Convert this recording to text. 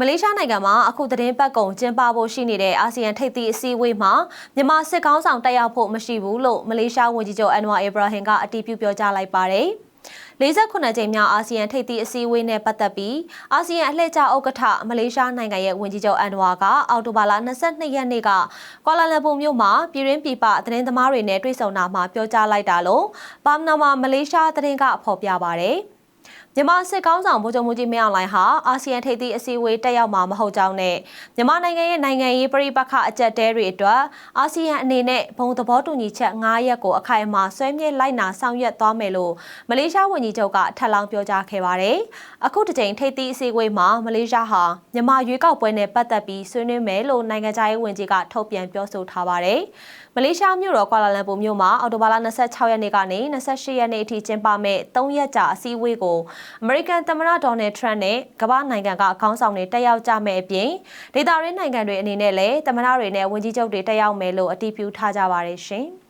မလေးရှားနိုင်ငံမှာအခုသတင်းပတ်ကုံကျင်းပဖို့ရှိနေတဲ့အာဆီယံထိပ်သီးအစည်းအဝေးမှာမြန်မာစစ်ကောင်းဆောင်တက်ရောက်ဖို့မရှိဘူးလို့မလေးရှားဝန်ကြီးချုပ်အန်ဝါအီဘရာဟင်ကအတည်ပြုပြောကြားလိုက်ပါတယ်။48ကြိမ်မြောက်အာဆီယံထိပ်သီးအစည်းအဝေးနဲ့ပတ်သက်ပြီးအာဆီယံအလှည့်ကျဥက္ကဋ္ဌမလေးရှားနိုင်ငံရဲ့ဝန်ကြီးချုပ်အန်ဝါကအောက်တိုဘာလ22ရက်နေ့ကကွာလာလမ်ပူမြို့မှာပြည်ရင်းပြည်ပသတင်းသမားတွေနဲ့တွေ့ဆုံတာမှာပြောကြားလိုက်တာလို့ဘာမနာမှာမလေးရှားသတင်းကဖော်ပြပါတယ်။ မြန်မာစစ်ကောင်းဆောင်ဗိုလ်ချုပ်မှုကြီးမင်းအောင်လှိုင်ဟာအာဆီယံထိပ်သီးအစည်းအဝေးတက်ရောက်မှာမဟုတ်ကြောင်းနဲ့မြန်မာနိုင်ငံရဲ့နိုင်ငံရေးပြည်ပခအကြက်တဲတွေအတွက်အာဆီယံအနေနဲ့ဘုံသဘောတူညီချက်9ရက်ကိုအခိုင်အမာဆွဲမြဲလိုက်နာဆောင်ရွက်သွားမယ်လို့မလေးရှားဝန်ကြီးချုပ်ကထပ်လောင်းပြောကြားခဲ့ပါတယ်။အခုတစ်ကြိမ်ထိပ်သီးအစည်းအဝေးမှာမလေးရှားဟာမြန်မာရွေးကောက်ပွဲနဲ့ပတ်သက်ပြီးဆွေးနွေးမယ်လို့နိုင်ငံခြားရေးဝန်ကြီးကထုတ်ပြန်ပြောဆိုထားပါတယ်။မလေးရှားမြို့တော်ကွာလာလမ်ပူမြို့မှာအော်တိုဘာလ26ရက်နေ့ကနေ28ရက်နေ့အထိကျင်းပမဲ့3ရက်ကြာအစည်းအဝေးကိုအမေရိကန်သမ္မတဒေါ်နယ်ထရန့်နဲ့ကမ္ဘာနိုင်ငံကခေါင်းဆောင်တွေတက်ရောက်ကြမယ့်အပြင်ဒေသရင်းနိုင်ငံတွေအနေနဲ့လည်းသမ္မတတွေနဲ့ဝန်ကြီးချုပ်တွေတက်ရောက်မယ်လို့အတည်ပြုထားကြပါတယ်ရှင်။